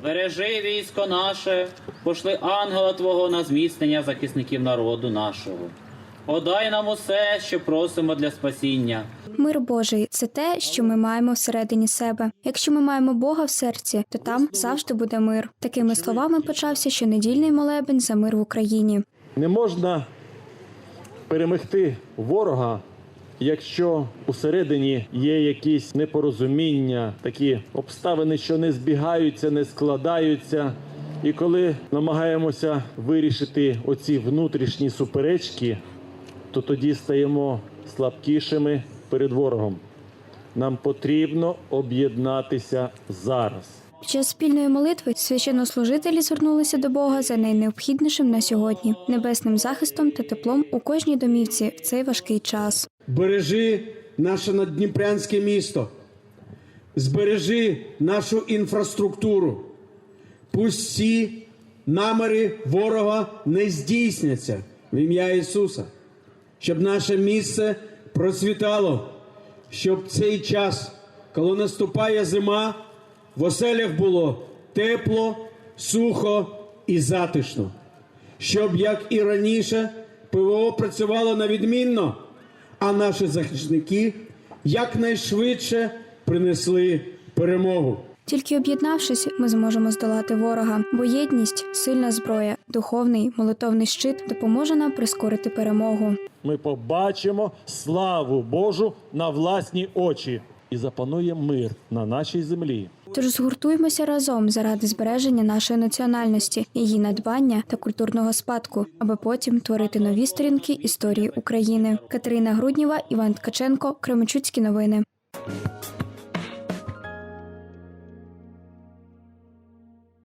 Збережи військо наше, пошли ангела Твого на зміцнення захисників народу нашого. Подай нам усе, що просимо для спасіння. Мир Божий це те, що ми маємо всередині себе. Якщо ми маємо Бога в серці, то там завжди буде мир. Такими словами почався щонедільний молебень за мир в Україні. Не можна перемогти ворога, якщо усередині є якісь непорозуміння, такі обставини, що не збігаються, не складаються. І коли намагаємося вирішити оці внутрішні суперечки, то тоді стаємо слабкішими перед ворогом. Нам потрібно об'єднатися зараз. Під час спільної молитви священнослужителі звернулися до Бога за найнеобхіднішим на сьогодні небесним захистом та теплом у кожній домівці в цей важкий час. Бережи наше наддніпрянське місто, збережи нашу інфраструктуру. Пусть всі наміри ворога не здійсняться в ім'я Ісуса, щоб наше місце процвітало, щоб цей час, коли наступає зима, в оселях було тепло, сухо і затишно. Щоб, як і раніше, ПВО працювало на відмінно, а наші захисники якнайшвидше принесли перемогу. Тільки об'єднавшись, ми зможемо здолати ворога, бо єдність сильна зброя, духовний молитовний щит допоможе нам прискорити перемогу. Ми побачимо славу Божу на власні очі і запанує мир на нашій землі. Тож згуртуємося разом заради збереження нашої національності, її надбання та культурного спадку, аби потім творити нові сторінки історії України. Катерина Грудніва, Іван Ткаченко, Кременчуцькі новини.